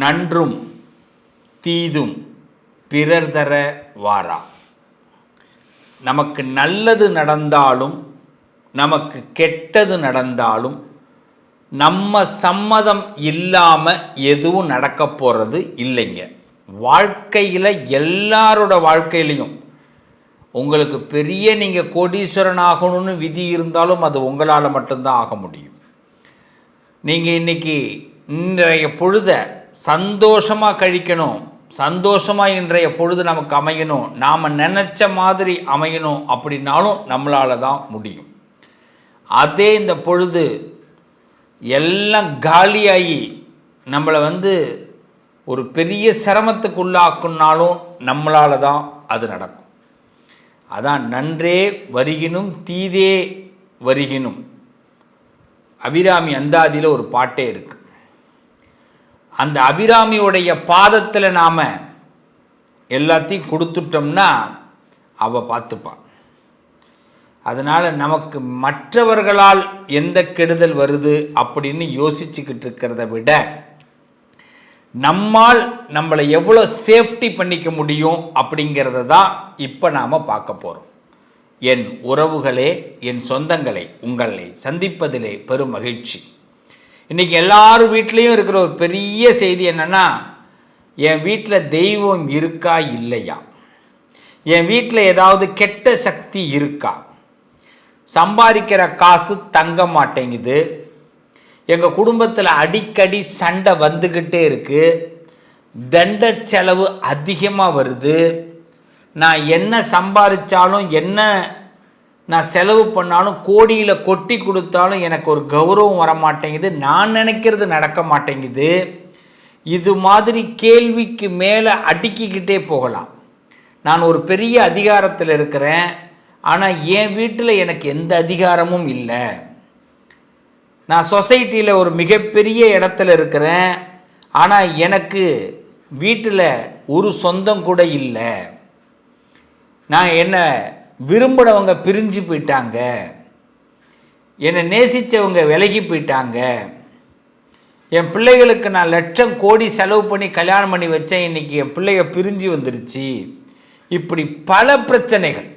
நன்றும் தீதும் பிறர் தர வாரா. நமக்கு நல்லது நடந்தாலும் நமக்கு கெட்டது நடந்தாலும் நம்ம சம்மதம் இல்லாமல் எதுவும் நடக்க போகிறது இல்லைங்க. வாழ்க்கையில் எல்லாரோட வாழ்க்கையிலையும் உங்களுக்கு பெரிய நீங்கள் கோடீஸ்வரன் ஆகணும்னு விதி இருந்தாலும் அது உங்களால் மட்டும்தான் ஆக முடியும். நீங்கள் இன்னைக்கு இன்றைய பொழுத சந்தோஷமாக கழிக்கணும். சந்தோஷமாக இன்றைய பொழுது நமக்கு அமையணும். நாம் நினச்ச மாதிரி அமையணும் அப்படின்னாலும் நம்மளால் தான் முடியும். அதே இந்த பொழுது எல்லாம் காலியாகி நம்மளை வந்து ஒரு பெரிய சிரமத்துக்குள்ளாக்குனாலும் நம்மளால தான் அது நடக்கும். அதான் நன்றே வருகினும் தீதே வருகினும். அபிராமி அந்தாதியில் ஒரு பாட்டே இருக்குது அந்த அபிராமியுடைய பாதத்தில் நாம் எல்லாத்தையும் கொடுத்துட்டோம்னா அவள் பார்த்துப்பான். அதனால் நமக்கு மற்றவர்களால் எந்த கெடுதல் வருது அப்படின்னு யோசிச்சுக்கிட்டு இருக்கிறத விட நம்மால் நம்மளை எவ்வளோ சேஃப்டி பண்ணிக்க முடியும் அப்படிங்கிறத தான் இப்போ நாம் பார்க்க போகிறோம் என் உறவுகளே என் சொந்தங்களை உங்களை சந்திப்பதிலே பெரும் மகிழ்ச்சி. இன்றைக்கி எல்லாரும் வீட்லேயும் இருக்கிற ஒரு பெரிய செய்தி என்னென்னா என் வீட்டில் தெய்வம் இருக்கா இல்லையா? என் வீட்டில் ஏதாவது கெட்ட சக்தி இருக்கா? சம்பாதிக்கிற காசு தங்க மாட்டேங்குது. எங்கள் குடும்பத்தில் அடிக்கடி சண்டை வந்துக்கிட்டே இருக்குது தண்ட செலவு அதிகமாக வருது. நான் என்ன சம்பாதிச்சாலும் என்ன நான் செலவு பண்ணாலும் கோடியில் கொட்டி கொடுத்தாலும் எனக்கு ஒரு கௌரவம் வர மாட்டேங்குது நான் நினைக்கிறது நடக்க மாட்டேங்குது. இது மாதிரி கேள்விக்கு மேலே அடுக்கிக்கிட்டே போகலாம். நான் ஒரு பெரிய அதிகாரத்தில் இருக்கிறேன். ஆனால் என் வீட்டில் எனக்கு எந்த அதிகாரமும் இல்லை. நான் சொசைட்டியில் ஒரு மிகப்பெரிய இடத்துல இருக்கிறேன். ஆனால் எனக்கு வீட்டில் ஒரு சொந்தம் கூட இல்லை. நான் என்ன விரும்பினவங்க பிரிஞ்சு போயிட்டாங்க. என்னை நேசித்தவங்க விலகி போயிட்டாங்க. என் பிள்ளைகளுக்கு நான் லட்சம் கோடி செலவு பண்ணி கல்யாணம் பண்ணி வச்சேன். இன்றைக்கி என் பிள்ளைங்க பிரிஞ்சு வந்துருச்சு. இப்படி பல பிரச்சனைகள்.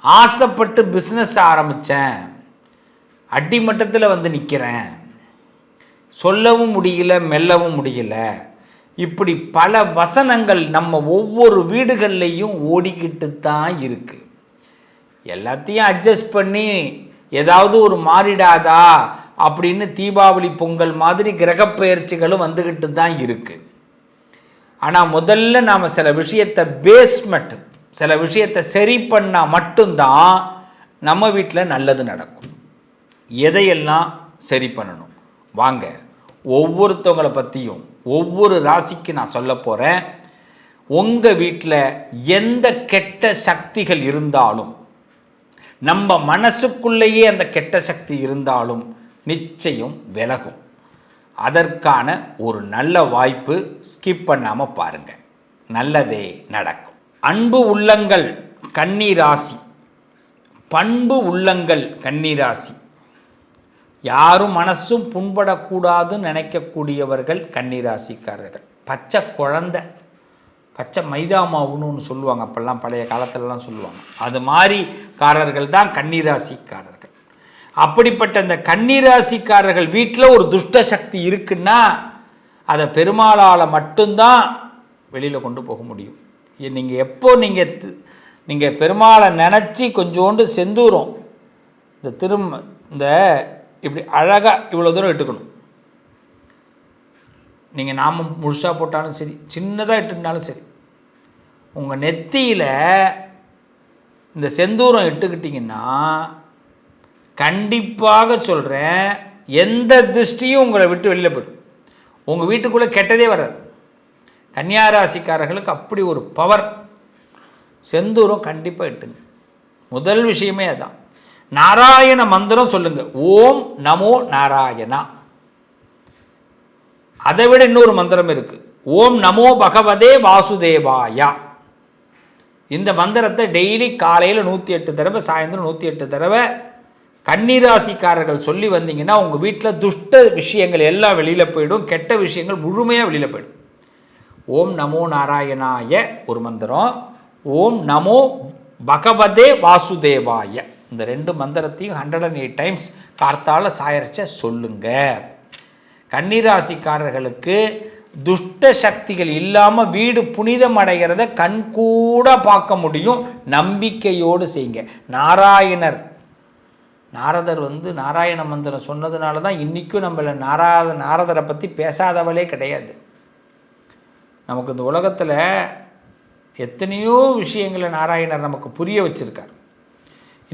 ஆசைப்பட்டு பிஸ்னஸ் ஆரம்பித்தேன் அடிமட்டத்தில் வந்து நிற்கிறேன் சொல்லவும் முடியல மெல்லவும் முடியல. இப்படி பல வசனங்கள் நம்ம ஒவ்வொரு வீடுகள்லையும் ஓடிக்கிட்டு தான் இருக்குது எல்லாத்தையும் அட்ஜஸ்ட் பண்ணி ஏதாவது ஒரு மாறிடாதா அப்படின்னு தீபாவளி பொங்கல் மாதிரி கிரகப்பெயர்ச்சிகளும் வந்துக்கிட்டு தான் இருக்குது ஆனால் முதல்ல நாம் சில விஷயத்தை பேஸ்மெண்ட் சில விஷயத்தை சரி பண்ணால் மட்டும்தான் நம்ம வீட்டில் நல்லது நடக்கும். எதையெல்லாம் சரி பண்ணணும்? வாங்க ஒவ்வொருத்தவங்களை பற்றியும் ஒவ்வொரு ராசிக்கு நான் சொல்ல போகிறேன் உங்கள் வீட்டில் எந்த கெட்ட சக்திகள் இருந்தாலும் நம்ம மனசுக்குள்ளேயே அந்த கெட்ட சக்தி இருந்தாலும் நிச்சயம் விலகும். அதற்கான ஒரு நல்ல வாய்ப்பு ஸ்கிப் பண்ணாமல் பாருங்கள் நல்லதே நடக்கும். அன்பு உள்ளங்கள் கண்ணீராசி பண்பு உள்ளங்கள் கன்னிராசி யாரும் மனசும் புண்படக்கூடாதுன்னு நினைக்கக்கூடியவர்கள் கன்னிராசிக்காரர்கள். பச்சை குழந்தை பச்சை மைதா மாவுன்னு ஒன்று சொல்லுவாங்க அப்போல்லாம் பழைய காலத்துலலாம் சொல்லுவாங்க. அது மாதிரி காரர்கள் தான் கன்னிராசிக்காரர்கள். அப்படிப்பட்ட இந்த கன்னிராசிக்காரர்கள் வீட்டில் ஒரு துஷ்ட சக்தி இருக்குன்னா அதை பெருமாளால் மட்டும்தான் வெளியில் கொண்டு போக முடியும். நீங்கள் எப்போ நீங்கள் நீங்கள் பெருமாளை நினச்சி கொஞ்சோண்டு செந்தூரம் இந்த திரும்ப இந்த இப்படி அழகாக இவ்வளோ தூரம் இட்டுக்கணும். நீங்கள் நாமம் முழுசாக போட்டாலும் சரி சின்னதாக இட்டுனாலும் சரி உங்கள் நெத்தியில் இந்த செந்தூரம் இட்டுக்கிட்டிங்கன்னா கண்டிப்பாக சொல்கிறேன் எந்த திருஷ்டியும் உங்களை விட்டு வெளியில் போய்டும். உங்கள் வீட்டுக்குள்ளே கெட்டதே வராது. கன்னியாராசிக்காரர்களுக்கு அப்படி ஒரு பவர் செந்தூரம் கண்டிப்பாக இட்டுங்க. முதல் விஷயமே அதான். நாராயண மந்திரம் சொல்லுங்க. ஓம் நமோ நாராயணா. அதை விட இன்னொரு மந்திரம் இருக்கு. ஓம் நமோ பகவதே வாசுதேவாயா. இந்த மந்திரத்தை டெய்லி காலையில் நூற்றி எட்டு தடவை சாயந்தரம் நூற்றி எட்டு தடவை கன்னிராசிக்காரர்கள் சொல்லி வந்தீங்கன்னா உங்கள் வீட்டில் துஷ்ட விஷயங்கள் எல்லாம் வெளியில் போயிடும். கெட்ட விஷயங்கள் முழுமையாக வெளியில் போயிடும். ஓம் நமோ நாராயணாய ஒரு மந்திரம். ஓம் நமோ பகவதே வாசுதேவாய. இந்த ரெண்டு மந்திரத்தையும் ஹண்ட்ரட் அண்ட் எயிட் டைம்ஸ் கார்த்தால சாயரிச்ச சொல்லுங்க. கன்னிராசிக்காரர்களுக்கு துஷ்ட சக்திகள் இல்லாமல் வீடு புனிதம் அடைகிறத கண்கூட பார்க்க முடியும். நம்பிக்கையோடு செய்யுங்க. நாராயணர். நாரதர் வந்து நாராயண மந்திரம் சொன்னதுனால தான் இன்றைக்கும் நம்மளை நாராத நாரதரை பற்றி பேசாதவளே கிடையாது. நமக்கு இந்த உலகத்தில் எத்தனையோ விஷயங்களை நாராயணர் நமக்கு புரிய வச்சுருக்கார்.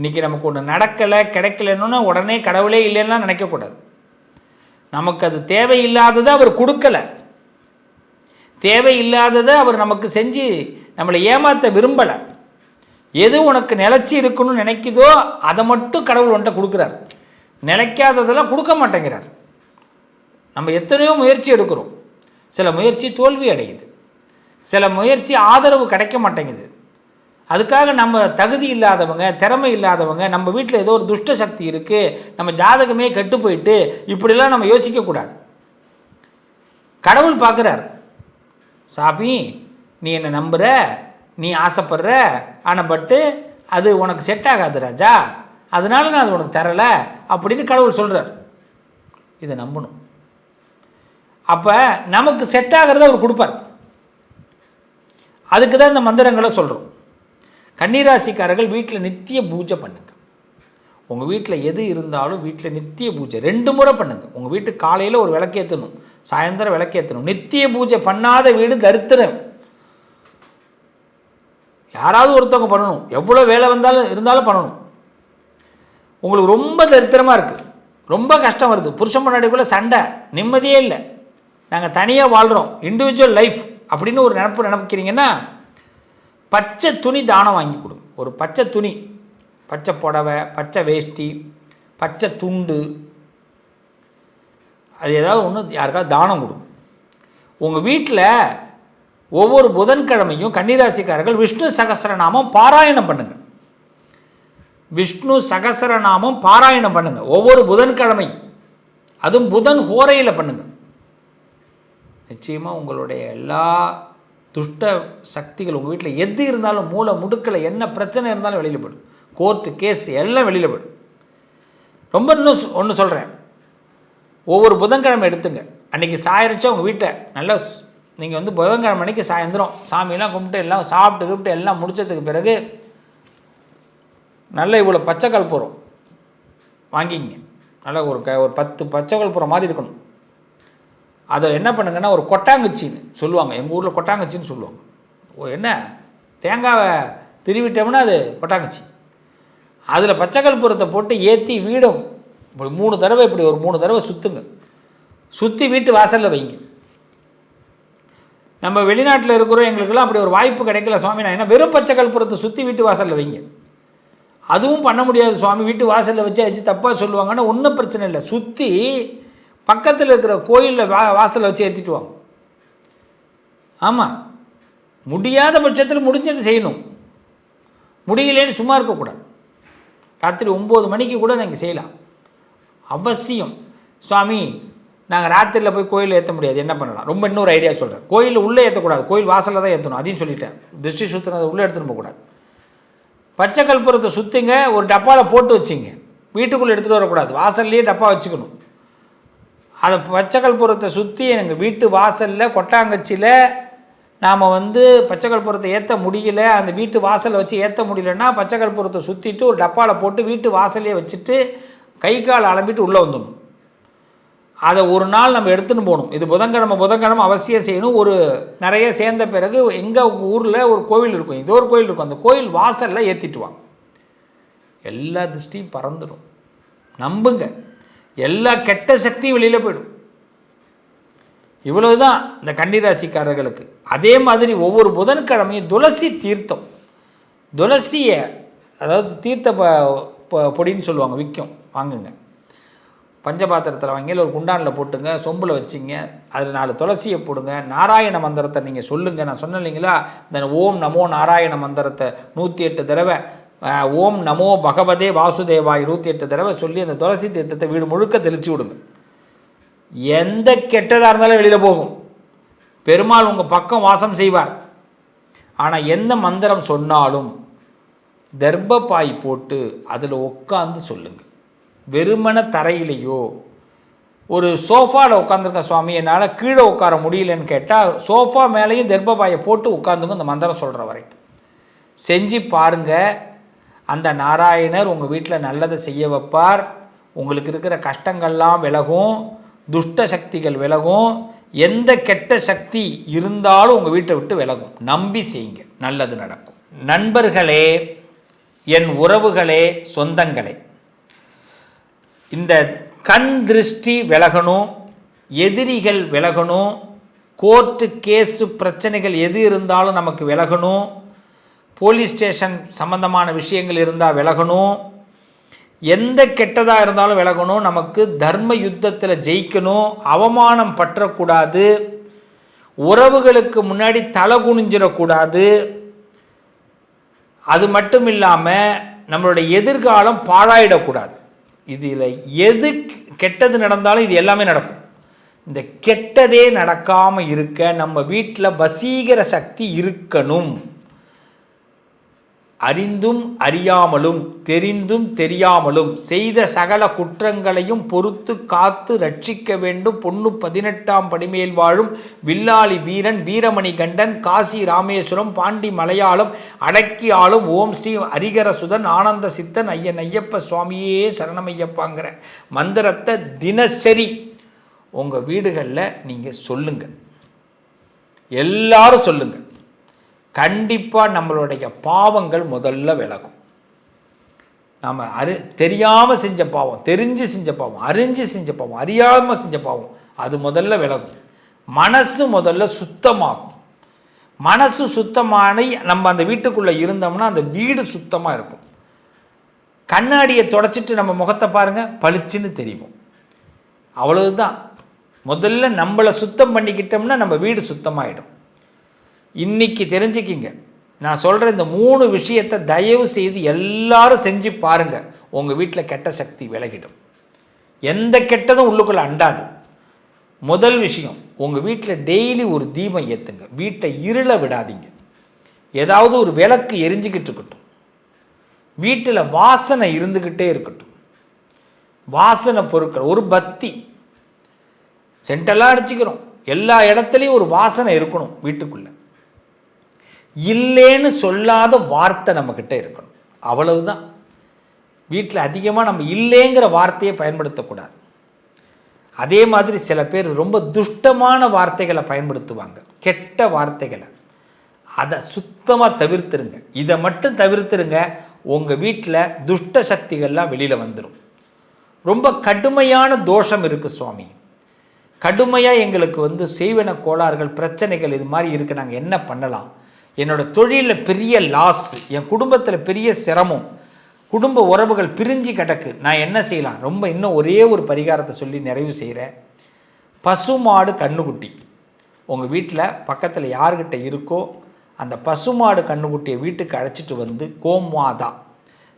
இன்றைக்கி நமக்கு ஒன்று நடக்கலை கிடைக்கலன்னு உடனே கடவுளே இல்லைன்னா நினைக்கக்கூடாது. நமக்கு அது தேவையில்லாததை அவர் கொடுக்கலை. தேவையில்லாததை அவர் நமக்கு செஞ்சு நம்மளை ஏமாற்ற விரும்பலை. எது உனக்கு நிலச்சி இருக்கணும்னு நினைக்குதோ அதை மட்டும் கடவுள் ஒன்றை கொடுக்குறார். நிலைக்காததெல்லாம் கொடுக்க மாட்டேங்கிறார். நம்ம எத்தனையோ முயற்சி எடுக்கிறோம். சில முயற்சி தோல்வி அடையுது. சில முயற்சி ஆதரவு கிடைக்க மாட்டேங்குது. அதுக்காக நம்ம தகுதி இல்லாதவங்க திறமை இல்லாதவங்க நம்ம வீட்டில் ஏதோ ஒரு துஷ்ட சக்தி இருக்குது நம்ம ஜாதகமே கெட்டு போயிட்டு இப்படிலாம் நம்ம யோசிக்கக்கூடாது கடவுள் பார்க்குறார் சாமி நீ என்னை நம்புகிற நீ ஆசைப்படுற ஆனால் பட்டு அது உனக்கு செட் ஆகாது ராஜா. அதனால நான் அது உனக்கு தரலை அப்படின்னு கடவுள் சொல்கிறார் இதை நம்பணும். அப்போ நமக்கு செட் ஆகிறத அவர் கொடுப்பார். அதுக்கு தான் இந்த மந்திரங்களை சொல்கிறோம் கன்னிராசிக்காரர்கள் வீட்டில் நித்திய பூஜை பண்ணுங்க. உங்கள் வீட்டில் எது இருந்தாலும் வீட்டில் நித்திய பூஜை ரெண்டு முறை பண்ணுங்க. உங்கள் வீட்டு காலையில் ஒரு விளக்கேற்றணும் சாயந்தரம் விளக்கேற்றணும் நித்திய பூஜை பண்ணாத வீடு தரித்திரம். யாராவது ஒருத்தவங்க பண்ணணும். எவ்வளோ வேலை வந்தாலும் இருந்தாலும் பண்ணணும். உங்களுக்கு ரொம்ப தரித்திரமாக இருக்குது ரொம்ப கஷ்டம் வருது. புருஷன் முன்னாடிக்குள்ளே சண்டை. நிம்மதியே இல்லை. நாங்கள் தனியாக வாழ்கிறோம் இண்டிவிஜுவல் லைஃப் அப்படின்னு ஒரு நினப்பு நினைக்கிறீங்கன்னா பச்சை துணி தானம் வாங்கி கொடுங்க ஒரு பச்சை துணி பச்சை புடவை பச்சை வேஷ்டி பச்சை துண்டு. அது ஏதாவது ஒன்று யாருக்காவது தானம் கொடுங்க உங்கள் வீட்டில் ஒவ்வொரு புதன்கிழமையும் கன்னிராசிக்காரர்கள் விஷ்ணு சகசரநாமம் பாராயணம் பண்ணுங்க. விஷ்ணு சகசரநாமம் பாராயணம் பண்ணுங்க. ஒவ்வொரு புதன்கிழமை அதுவும் புதன் ஹோரையில் பண்ணுங்க. நிச்சயமாக உங்களுடைய எல்லா துஷ்ட சக்திகள் உங்கள் வீட்டில் எது இருந்தாலும் மூளை முடுக்கலை என்ன பிரச்சனை இருந்தாலும் வெளியில் போயிடும். கோர்ட்டு கேஸ் எல்லாம் வெளியில் போடும் ரொம்ப இன்னும் ஒன்று சொல்கிறேன் ஒவ்வொரு புதன்கிழமை எடுத்துங்க. அன்றைக்கி சாயிருச்சா உங்கள் வீட்டை நல்லா நீங்கள் வந்து புதன்கிழமை அன்னைக்கு சாயந்தரம் சாமியெல்லாம் கும்பிட்டு எல்லாம் சாப்பிட்டு கிப்பிட்டு எல்லாம் முடித்ததுக்கு பிறகு நல்ல இவ்வளோ பச்சை கற்பூரம் வாங்கிங்க நல்லா ஒரு க ஒரு பத்து பச்சை கற்பூரம் மாதிரி இருக்கணும். அதை என்ன பண்ணுங்கன்னா ஒரு கொட்டாங்குச்சின்னு சொல்லுவாங்க. எங்கள் ஊரில் கொட்டாங்குச்சின்னு சொல்லுவாங்க. ஓ என்ன? தேங்காவை திருவிட்டோம்னா அது கொட்டாங்குச்சி. அதில் பச்சை கற்பூரத்தை போட்டு ஏற்றி வீடும். இப்படி மூணு தடவை இப்படி ஒரு மூணு தடவை சுற்றுங்க சுற்றி வீட்டு வாசலில் வைங்க. நம்ம வெளிநாட்டில் இருக்கிறோம் எங்களுக்கெல்லாம் அப்படி ஒரு வாய்ப்பு கிடைக்கல சுவாமி. நான் என்ன வெறும் பச்சை கற்பூரத்தை சுற்றி வீட்டு வாசலில் வைங்க. அதுவும் பண்ண முடியாது சுவாமி. வீட்டு வாசலில் வச்சு வச்சு தப்பாக சொல்லுவாங்கன்னா ஒன்றும் பிரச்சனை இல்லை. சுற்றி பக்கத்தில் இருக்கிற கோயிலில் வா வாசலை வச்சு ஏற்றிட்டு ஆமாம் முடியாத பட்சத்தில் முடிஞ்சதை செய்யணும். முடியலேன்னு சும்மா இருக்கக்கூடாது. ராத்திரி ஒம்பது மணிக்கு கூட நீங்கள் செய்யலாம். அவசியம். சுவாமி நாங்கள் ராத்திரியில் போய் கோயிலில் ஏற்ற முடியாது. என்ன பண்ணலாம்? ரொம்ப இன்னொரு ஐடியா சொல்கிறேன் கோயிலில் உள்ளே ஏற்றக்கூடாது கோயில் வாசலில் தான் ஏற்றணும் அதையும் சொல்லிட்டேன். திருஷ்டி சுற்றுனதை உள்ளே எடுத்துகிட்டு போகக்கூடாது. பச்சை கற்பூரத்தை சுற்றுங்க ஒரு டப்பாவில் போட்டு வச்சிங்க. வீட்டுக்குள்ளே எடுத்துகிட்டு வரக்கூடாது. வாசல்லையே டப்பா வச்சுக்கணும். அதை பச்சைக்கல்புரத்தை சுற்றி எங்கள் வீட்டு வாசலில் கொட்டாங்கச்சியில் நாம் வந்து பச்சைக்கல்புரத்தை ஏற்ற முடியல அந்த வீட்டு வாசலை வச்சு ஏற்ற முடியலன்னா பச்சைக்கல்புரத்தை சுற்றிட்டு ஒரு டப்பாவில் போட்டு வீட்டு வாசலையே வச்சுட்டு கை கால் அலம்பிட்டு உள்ளே வந்துடணும். அதை ஒரு நாள் நம்ம எடுத்துன்னு போகணும். இது புதன்கிழமை புதன்கிழமை அவசியம் செய்யணும். ஒரு நிறைய சேர்ந்த பிறகு எங்கள் ஊரில் ஒரு கோவில் இருக்கும். ஏதோ ஒரு கோயில் இருக்கும். அந்த கோயில் வாசலில் ஏற்றிட்டு வாங்க எல்லா திருஷ்டியும் பறந்துடும். நம்புங்க. எல்லா கெட்ட சக்தியும் வெளியில் போயிடும். இவ்வளவு தான் இந்த கன்னிராசிக்காரர்களுக்கு. அதே மாதிரி ஒவ்வொரு புதன்கிழமையும் துளசி தீர்த்தம். துளசியை அதாவது தீர்த்த ப பொடின்னு சொல்லுவாங்க விற்கும். வாங்குங்க. பஞ்சபாத்திரத்தில் வாங்கி ஒரு குண்டானில் போட்டுங்க சொம்பில் வச்சிங்க அதில் நாலு துளசியை போடுங்க நாராயண மந்திரத்தை நீங்கள் சொல்லுங்கள் நான் சொன்னேன் இல்லைங்களா? இந்த ஓம் நமோ நாராயண மந்திரத்தை நூற்றி எட்டு தடவை ஓம் நமோ பகவதே வாசுதேவாய் இருபத்தி எட்டு தடவை சொல்லி அந்த துளசி தீர்த்தத்தை வீடு முழுக்க தெளித்து விடுங்க. எந்த கெட்டதாக இருந்தாலும் வெளியில் போகும். பெருமாள் உங்கள் பக்கம் வாசம் செய்வார். ஆனால் எந்த மந்திரம் சொன்னாலும் தர்ப்பப்பாய் போட்டு அதில் உட்காந்து சொல்லுங்கள் வெறுமன தரையிலையோ ஒரு சோஃபாவில் உட்காந்துருக்க சுவாமி என்னால் கீழே உட்கார முடியலன்னு கேட்டால் சோஃபா மேலேயும் தர்ப்பபாயை போட்டு உட்காந்துங்க இந்த மந்திரம் சொல்கிற வரைக்கும் செஞ்சு பாருங்கள் அந்த நாராயணர் உங்கள் வீட்டில் நல்லதை செய்ய வைப்பார். உங்களுக்கு இருக்கிற கஷ்டங்கள்லாம் விலகும். துஷ்ட சக்திகள் விலகும். எந்த கெட்ட சக்தி இருந்தாலும் உங்கள் வீட்டை விட்டு விலகும். நம்பி செய்யுங்க. நல்லது நடக்கும். நண்பர்களே என் உறவுகளே சொந்தங்களே. இந்த கண் திருஷ்டி விலகணும். எதிரிகள் விலகணும். கோர்ட்டு கேஸு பிரச்சனைகள் எது இருந்தாலும் நமக்கு விலகணும். போலீஸ் ஸ்டேஷன் சம்பந்தமான விஷயங்கள் இருந்தால் விலகணும். எந்த கெட்டதாக இருந்தாலும் விலகணும். நமக்கு தர்ம யுத்தத்தில் ஜெயிக்கணும். அவமானம் பற்றக்கூடாது. உறவுகளுக்கு முன்னாடி தலை குனிஞ்சிடக்கூடாது. அது மட்டும் இல்லாமல் நம்மளுடைய எதிர்காலம் பாழாயிடக்கூடாது. இதில் எது கெட்டது நடந்தாலும் இது எல்லாமே நடக்கும். இந்த கெட்டதே நடக்காமல் இருக்க நம்ம வீட்டில் வசீகர சக்தி இருக்கணும். அறிந்தும் அறியாமலும் தெரிந்தும் தெரியாமலும் செய்த சகல குற்றங்களையும் பொறுத்து காத்து ரட்சிக்க வேண்டும். பொண்ணு பதினெட்டாம் படிமேல் வாழும் வில்லாளி வீரன் வீரமணி கண்டன் காசி ராமேஸ்வரம் பாண்டி மலையாளம் அடக்கி ஆளும் ஓம் ஸ்ரீ ஹரிகரசுதன் ஆனந்த சித்தன் ஐயன் ஐயப்ப சுவாமியே சரணமையப்பாங்கிற மந்திரத்தை தினசரி உங்கள் வீடுகளில் நீங்கள் சொல்லுங்கள் எல்லாரும் சொல்லுங்கள் கண்டிப்பாக நம்மளுடைய பாவங்கள் முதல்ல விலகும். நம்ம அறி தெரியாமல் செஞ்ச பாவம் தெரிஞ்சு செஞ்ச பாவம் அறிஞ்சு செஞ்ச பாவம் அறியாமல் செஞ்ச பாவம் அது முதல்ல விலகும். மனசு முதல்ல சுத்தமாகும். மனசு சுத்தமான நம்ம அந்த வீட்டுக்குள்ளே இருந்தோம்னா அந்த வீடு சுத்தமாக இருக்கும். கண்ணாடியை தொடச்சிட்டு நம்ம முகத்தை பாருங்கள் பளிச்சுன்னு தெரியும். அவ்வளவுதான். முதல்ல நம்மளை சுத்தம் பண்ணிக்கிட்டோம்னா நம்ம வீடு சுத்தமாயிடும். இன்னைக்கு தெரிஞ்சுக்கிங்க. நான் சொல்கிற இந்த மூணு விஷயத்தை தயவு செய்து எல்லாரும் செஞ்சு பாருங்கள் உங்கள் வீட்டில் கெட்ட சக்தி விலகிடும். எந்த கெட்டதும் உள்ளுக்குள்ளே அண்டாது. முதல் விஷயம் உங்கள் வீட்டில் டெய்லி ஒரு தீபம் ஏற்றுங்க வீட்டை இருள விடாதீங்க. ஏதாவது ஒரு விளக்கு எரிஞ்சுக்கிட்டு இருக்கட்டும். வீட்டில் வாசனை இருந்துக்கிட்டே இருக்கட்டும். வாசனை பொருட்கள் ஒரு பத்தி. சென்டெல்லாம் அடிச்சுக்கிறோம். எல்லா இடத்துலையும் ஒரு வாசனை இருக்கணும் வீட்டுக்குள்ளே. இல்லைன்னு சொல்லாத வார்த்தை நம்மக்கிட்ட இருக்கணும். அவ்வளவுதான். வீட்டில் அதிகமாக நம்ம இல்லைங்கிற வார்த்தையை பயன்படுத்தக்கூடாது. அதே மாதிரி சில பேர் ரொம்ப துஷ்டமான வார்த்தைகளை பயன்படுத்துவாங்க. கெட்ட வார்த்தைகளை. அதை சுத்தமாக தவிர்த்துருங்க. இதை மட்டும் தவிர்த்துருங்க உங்கள் வீட்டில் துஷ்ட சக்திகள்லாம் வெளியில் வந்துடும் ரொம்ப கடுமையான தோஷம் இருக்குது சுவாமி. கடுமையாக எங்களுக்கு வந்து செய்வன கோளாறுகள் பிரச்சனைகள் இது மாதிரி இருக்குது நாங்கள் என்ன பண்ணலாம்? என்னோடய தொழிலில் பெரிய லாஸ் என் குடும்பத்தில் பெரிய சிரமம் குடும்ப உறவுகள் பிரிஞ்சு கிடக்கு. நான் என்ன செய்யலாம்? ரொம்ப இன்னும் ஒரே ஒரு பரிகாரத்தை சொல்லி நிறைவு செய்கிறேன் பசுமாடு கண்ணுக்குட்டி. உங்கள் வீட்டில் பக்கத்தில் யார்கிட்ட இருக்கோ அந்த பசுமாடு கண்ணுக்குட்டியை வீட்டுக்கு அழைச்சிட்டு வந்து கோமாதா.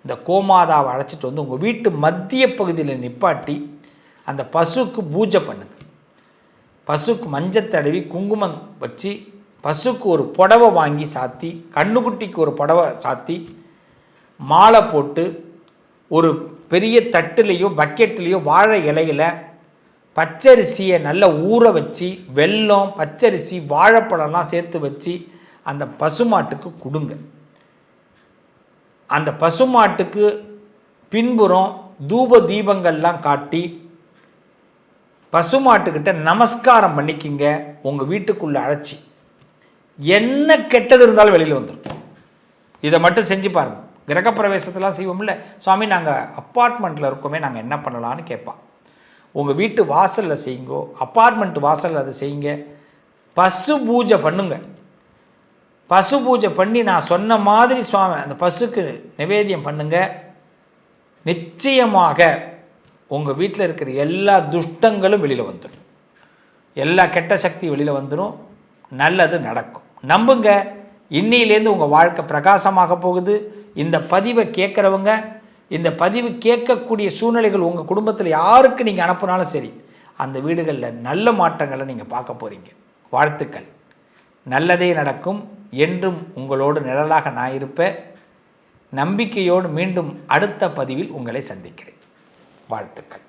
இந்த கோமாதாவை அழைச்சிட்டு வந்து உங்கள் வீட்டு மத்திய பகுதியில் நிப்பாட்டி அந்த பசுக்கு பூஜை பண்ணுங்க. பசுக்கு மஞ்சள் தடவி குங்குமம் வச்சு பசுக்கு ஒரு புடவை வாங்கி சாத்தி கண்ணுக்குட்டிக்கு ஒரு புடவை சாத்தி மாலை போட்டு ஒரு பெரிய தட்டுலேயோ பக்கெட்லேயோ வாழை இலையில பச்சரிசியை நல்லா ஊற வச்சு வெல்லம் பச்சரிசி வாழைப்பழம்லாம் சேர்த்து வச்சு அந்த பசுமாட்டுக்கு கொடுங்க. அந்த பசுமாட்டுக்கு பின்புறம் தூப தீபங்கள்லாம் காட்டி பசுமாட்டுக்கிட்ட நமஸ்காரம் பண்ணிக்கிங்க உங்கள் வீட்டுக்குள்ளே அழைச்சி. என்ன கெட்டது இருந்தாலும் வெளியில் வந்துடும் இதை மட்டும் செஞ்சு பாருங்கள் கிரகப்பிரவேசத்தெல்லாம் செய்வோம்ல. சுவாமி நாங்கள் அப்பார்ட்மெண்ட்டில் இருக்கோமே நாங்கள் என்ன பண்ணலான்னு கேட்பான் உங்கள் வீட்டு வாசலில் செய்யுங்கோ அப்பார்ட்மெண்ட் வாசலில் அதை செய்யுங்க. பசு பூஜை பண்ணுங்க. பசு பூஜை பண்ணி நான் சொன்ன மாதிரி சுவாமி அந்த பசுக்கு நிவேதியம் பண்ணுங்க. நிச்சயமாக உங்கள் வீட்டில் இருக்கிற எல்லா துஷ்டங்களும் வெளியில் வந்துடும் எல்லா கெட்ட சக்தி வெளியில் வந்துடும் நல்லது நடக்கும். நம்புங்க. இன்னிலேருந்து உங்கள் வாழ்க்கை பிரகாசமாக போகுது. இந்த பதிவை கேட்குறவங்க இந்த பதிவு கேட்கக்கூடிய சூழ்நிலைகள் உங்கள் குடும்பத்தில் யாருக்கு நீங்கள் அனுப்புனாலும் சரி அந்த வீடுகளில் நல்ல மாற்றங்களை நீங்கள் பார்க்க போகிறீங்க வாழ்த்துக்கள். நல்லதே நடக்கும். என்றும் உங்களோடு நிழலாக நான் இருப்பேன். நம்பிக்கையோடு மீண்டும் அடுத்த பதிவில் உங்களை சந்திக்கிறேன். வாழ்த்துக்கள்.